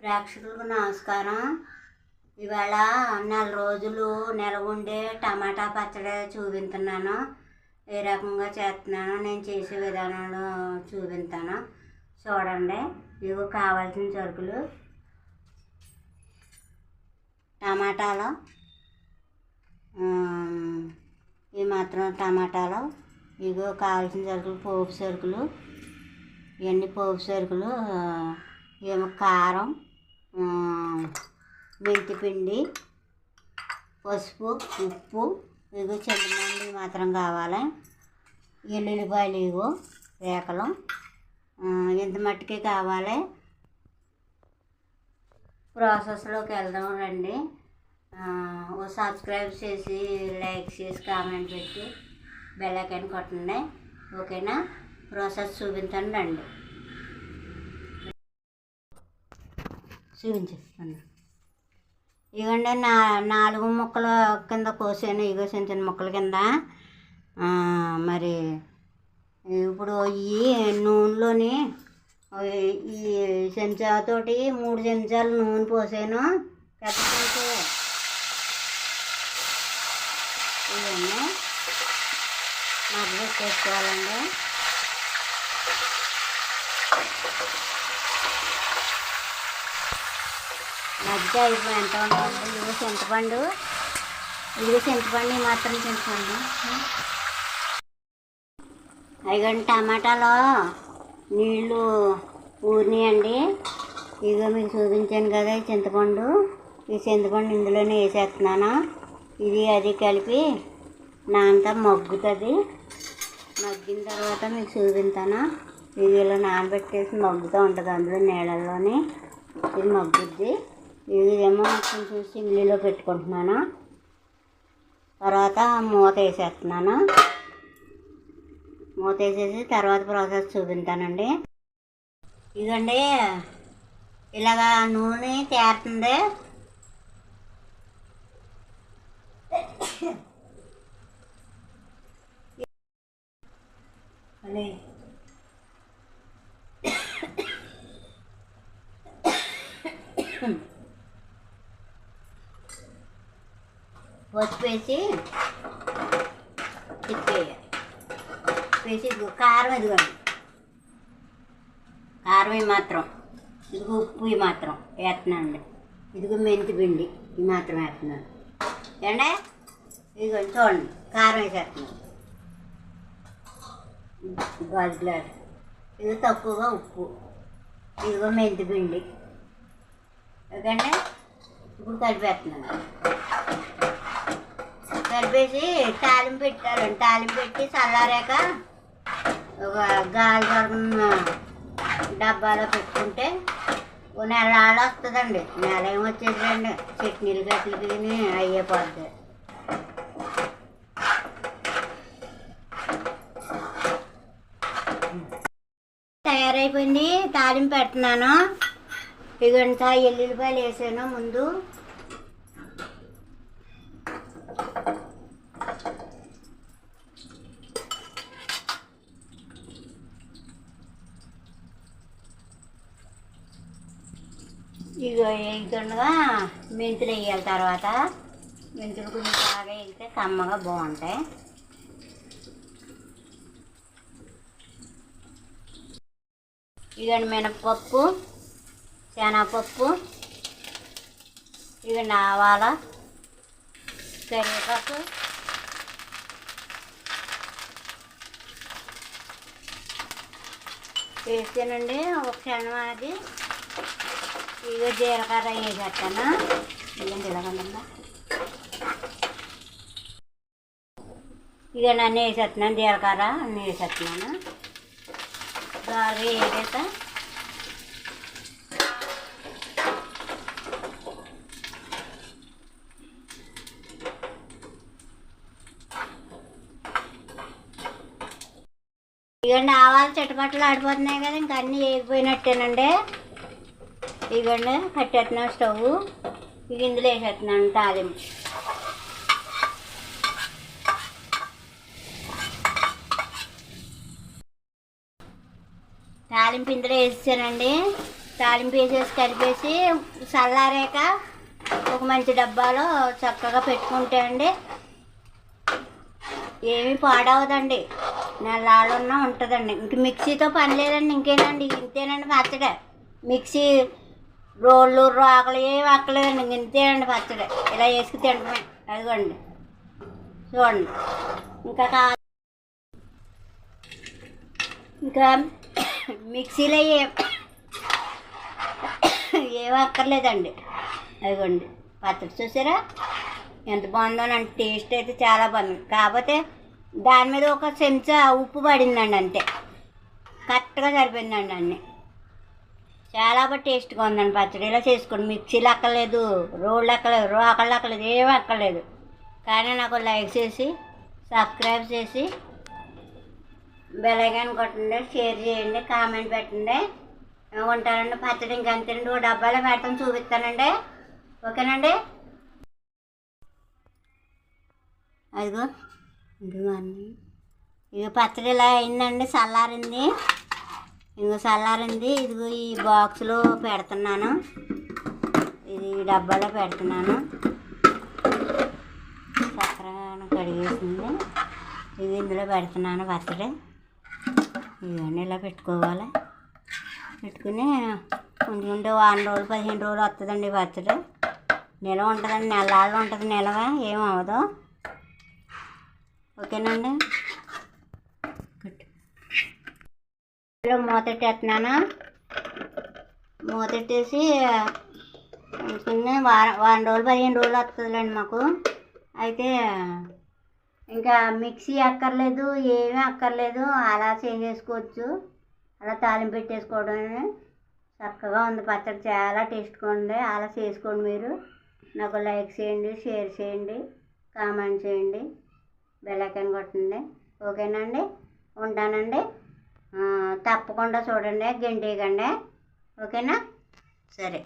ప్రేక్షకులకు నమస్కారం. ఇవాళ నెల రోజులు నెల ఉండే టమాటా పచ్చడి చూపించున్నాను ఏ రకంగా చేస్తున్నానో నేను చేసే విధానంలో చూపిస్తాను చూడండి ఇవి కావాల్సిన సరుకులు. టమాటాలు. ఈ మాత్రం టమాటాలు. ఇగో కావాల్సిన సరుకులు పోపు సరుకులు. ఇవన్నీ పోపు సరుకులు. ఏమో కారం. మెంతిపిండి పసుపు ఉప్పు ఇగో చింతమంది మాత్రం కావాలి. ఎల్లుల్లిపాయలు ఇగో రేకలు. ఇంత మట్టుకే కావాలి. ప్రాసెస్లోకి వెళ్దాం రండి. ఓ సబ్స్క్రైబ్ చేసి లైక్ చేసి కామెంట్ పెట్టి బెల్ ఐకాన్ కొట్టండి. ఓకేనా? ప్రాసెస్ చూపించండి రండి. చూపించు అన్న ఇవ్వండి నా నాలుగు ముక్కలు కింద కోసాను. ఇగో చిన్న చిన్న ముక్కల కింద. మరి ఇప్పుడు ఈ నూనెలోని ఈ చెంచాతోటి మూడు చెంచాలు నూనె పోసాను. పెద్ద చెంచా ఇవన్నీ మగ్గ చేసుకోవాలండి. మధ్య అయిపోయి ఎంత ఉందండి ఇదిగో చింతపండు. ఇదిగో చింతపండు మాత్రం చింతపండు. అయిగండి టమాటాలో నీళ్ళు ఊరినాయండి. ఇదిగో మీకు చూపించాను కదా ఈ చింతపండు. ఈ చింతపండు ఇందులోనే వేసేస్తున్నాను. ఇది అది కలిపి నా అంతా మగ్గుతుంది. మగ్గిన తర్వాత మీకు చూపిస్తాను ఇది ఇలా నానబెట్టేసి మగ్గుతూ ఉంటుంది అందులో నీళ్ళల్లోనే. ఇది మగ్గుద్ది. ఇది ఏమో కొంచెం సిమ్లీలో పెట్టుకుంటున్నాను. తర్వాత మూత వేసేస్తున్నాను. మూత వేసేసి తర్వాత ప్రాసెస్ చూపించానండి ఇదండి ఇలాగా నూనె తేరుతుంది. Hmm. పసుపు వేసి తిప్పేయాలి వేసి ఇదిగో కారం ఇదిగోండి కారం మాత్రం ఇదిగో ఉప్పు ఈ మాత్రం వేస్తున్నానండి ఇదిగో మెంతి పిండి ఈ మాత్రం వేస్తున్నాను ఏండే ఇదిగో చూడండి కారం వేసేస్తున్నాను గాజు గ్లాస్ ఇది తక్కువగా ఉప్పు ఇదిగో మెంతి పిండి ఓకేండి ఇప్పుడు కలిపేస్తున్నాను కలిపేసి తాలింపు పెట్టాలండి. తాలింపు పెట్టి చల్లారాక ఒక గాలి దొరకన డబ్బాలో పెట్టుకుంటే ఓ నెల ఆడ వస్తుందండి. నెల ఏమొచ్చేది రండి చట్నీలు గట్లు తిని అయ్యేపోద్ది తయారైపోయింది. తాలింపు పెట్టినాను ఇగంతా ఎల్లుల్లిపాయలు వేసాను. ముందు ఇక వేగుతుండగా మెంతులు వేయాలి తర్వాత. మెంతులు కొంచెం బాగా వేగితే కమ్మగా బాగుంటాయి. ఇదండి మినపప్పు శనగపప్పు ఇవి ఆవాల కరివేపాకు. వేసానండి ఒక క్షణం అది ఇక జీలకర్ర వేసేస్తాను ఇదండి ఇలాగండి ఇక నన్ను వేసేస్తున్నాను జీలకర్ర అన్నీ వేసేస్తున్నాను. బాగా వేసాక ఇగండి ఆవాలు చిట్టపట్టలు ఆడిపోతున్నాయి కదా ఇంకా అన్నీ వేగిపోయినట్టేనండి. ఇగండి కట్టేస్తున్నాం స్టవ్. ఇక ఇందులో వేసేస్తున్నాను తాలింపు తాలింపు ఇందులో వేసేసానండి. తాలింపు వేసేసి కలిపేసి చల్లారాక ఒక మంచి డబ్బాలో చక్కగా పెట్టుకుంటే అండి ఏమీ పాడవదండి. నెలాళ్ళున్నా ఉంటుందండి. ఇంక మిక్సీతో పని లేదండి ఇంకేనండి ఇంతేనండి పచ్చడి. మిక్సీ రోళ్ళు రోకలు ఏమి అక్కలేదండి ఇంక ఇంతేనండి పచ్చడి. ఇలా వేసుకు తింటమే అదిగోండి. చూడండి ఇంకా కా ఇంకా మిక్సీలో ఏ ఏమి అక్కర్లేదండి. అదిగోండి. పచ్చడి చూసారా? ఎంత బాగుందోనండి టేస్ట్ అయితే చాలా బాగుంది. కాకపోతే దాని మీద ఒక చెంచా ఉప్పు పడిందండి అంతే. కరెక్ట్గా సరిపోయిందండి అన్నీ. చాలా బాగా టేస్ట్గా ఉందండి పచ్చడి. ఇలా చేసుకోండి మిక్సీలు అక్కర్లేదు రోళ్ళు అక్కర్లేదు రోకళ్ళు అక్కర్లేదు ఏమీ అక్కర్లేదు. కానీ నాకు లైక్ చేసి సబ్స్క్రైబ్ చేసి బెలగాని కొట్టండి షేర్ చేయండి కామెంట్ పెట్టండి. ఉంటానండి పచ్చడి ఇంకా అంతేనండి ఓ డబ్బాలో పెడతాను చూపిస్తానండి. ఓకేనండి? అదిగో ఇదిగో అన్నీ. ఇదిగో పచ్చడి ఇలా అయిందండి చల్లారింది. ఇదిగో చల్లారింది ఇదిగో ఈ బాక్స్లో పెడుతున్నాను. ఇది డబ్బాలో పెడుతున్నాను. చక్కెర కడిగేసింది. ఇది ఇందులో పెడుతున్నాను పచ్చడి. ఇవన్నీ ఇలా పెట్టుకోవాలి. పెట్టుకుని ఉంచుకుంటే వారం రోజులు పదిహేను రోజులు వస్తుందండి బర్త్డే పచ్చడి. నిలవ ఉంటుందండి నెలలు ఉంటుంది నిలవ ఏం అవ్వదు. ఓకేనండి కట్టు. ఇందులో మూతెట్టేస్తున్నాను మూతెట్టేసి ఉంచుకుని వారం వారం రోజులు పదిహేను రోజులు వస్తుందిలేండి మాకు. అయితే ఇంకా మిక్సీ అక్కర్లేదు ఏమీ అక్కర్లేదు. అలా చేసేసుకోవచ్చు. అలా తాలింపు పెట్టేసుకోవడమే చక్కగా ఉంది. పచ్చడి చాలా టేస్ట్గా ఉంది. అలా చేసుకోండి మీరు. నాకు లైక్ చేయండి షేర్ చేయండి కామెంట్ చేయండి. బెల్ ఐకాన్ కొట్టండి. ఓకేనండి ఉంటానండి. తప్పకుండా చూడండి గంటేయకండి ఓకేనా? సరే.